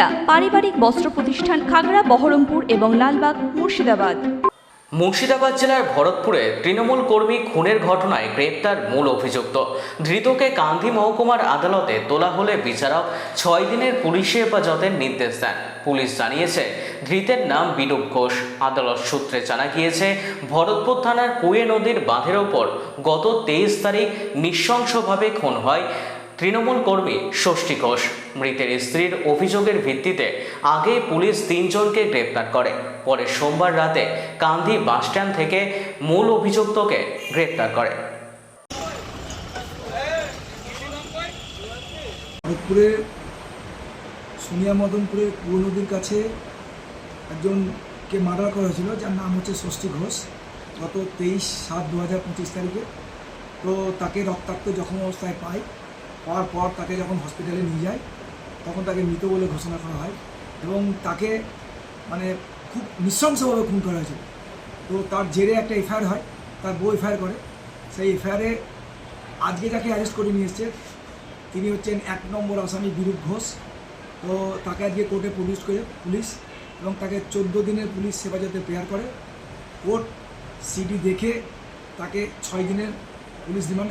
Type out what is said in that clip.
সুনিতা পারিবারিক বস্ত্র প্রতিষ্ঠান খাগড়া, বহরমপুর এবং লালবাগ, মুর্শিদাবাদ। মুর্শিদাবাদ জেলার ভরতপুরে তৃণমূল কর্মী খুনের ঘটনায় গ্রেপ্তার মূল অভিযুক্ত। ধৃতকে কান্ধি মহকুমার আদালতে তোলা হলে বিচারক ছয় দিনের পুলিশি হেফাজতের নির্দেশ দেন। পুলিশ জানিয়েছে, ধৃতের নাম বিরূপ ঘোষ। আদালত সূত্রে জানা গিয়েছে, ভরতপুর থানার কুয়ে নদীর বাঁধের ওপর গত তেইশ তারিখ নৃশংসভাবে খুন হয় তৃণমূল কর্মী ষষ্ঠী ঘোষ মৃতের স্ত্রীর অভিযোগের ভিত্তিতে আগে পুলিশ তিনজনকে গ্রেপ্তার করে। পরে সোমবার রাতে কান্দি বাসস্ট্যান্ড থেকে মূল অভিযুক্তকে গ্রেপ্তার করে। ভরতপুরে সোনিয়া মদনপুরে কুয়ো নদীর কাছে একজনকে মার্ডার করা হয়েছিল, যার নাম হচ্ছে ষষ্ঠী ঘোষ। গত তেইশ সাত দু পঁচিশ তারিখে। তো তাকে রক্তাক্ত জখম অবস্থায় পায়। পাওয়ার পর তাকে যখন হসপিটালে নিয়ে যায়, তখন তাকে মৃত বলে ঘোষণা করা হয় এবং তাকে মানে খুব নৃশংসভাবে খুন করা হয়েছিল তো তার জেরে একটা এফআইআর হয়, তার বউ এফআইআর করে। সেই এফআইআরে আজকে যাকে অ্যারেস্ট করে নিয়ে এসছে, তিনি হচ্ছেন এক নম্বর আসামি বিরূপ ঘোষ। তো তাকে আজকে কোর্টে পুলিশ করে পুলিশ এবং তাকে চোদ্দ দিনের পুলিশ হেফাজতে প্রেয়ার করে। কোর্ট সিডি দেখে তাকে ছয় দিনের police remand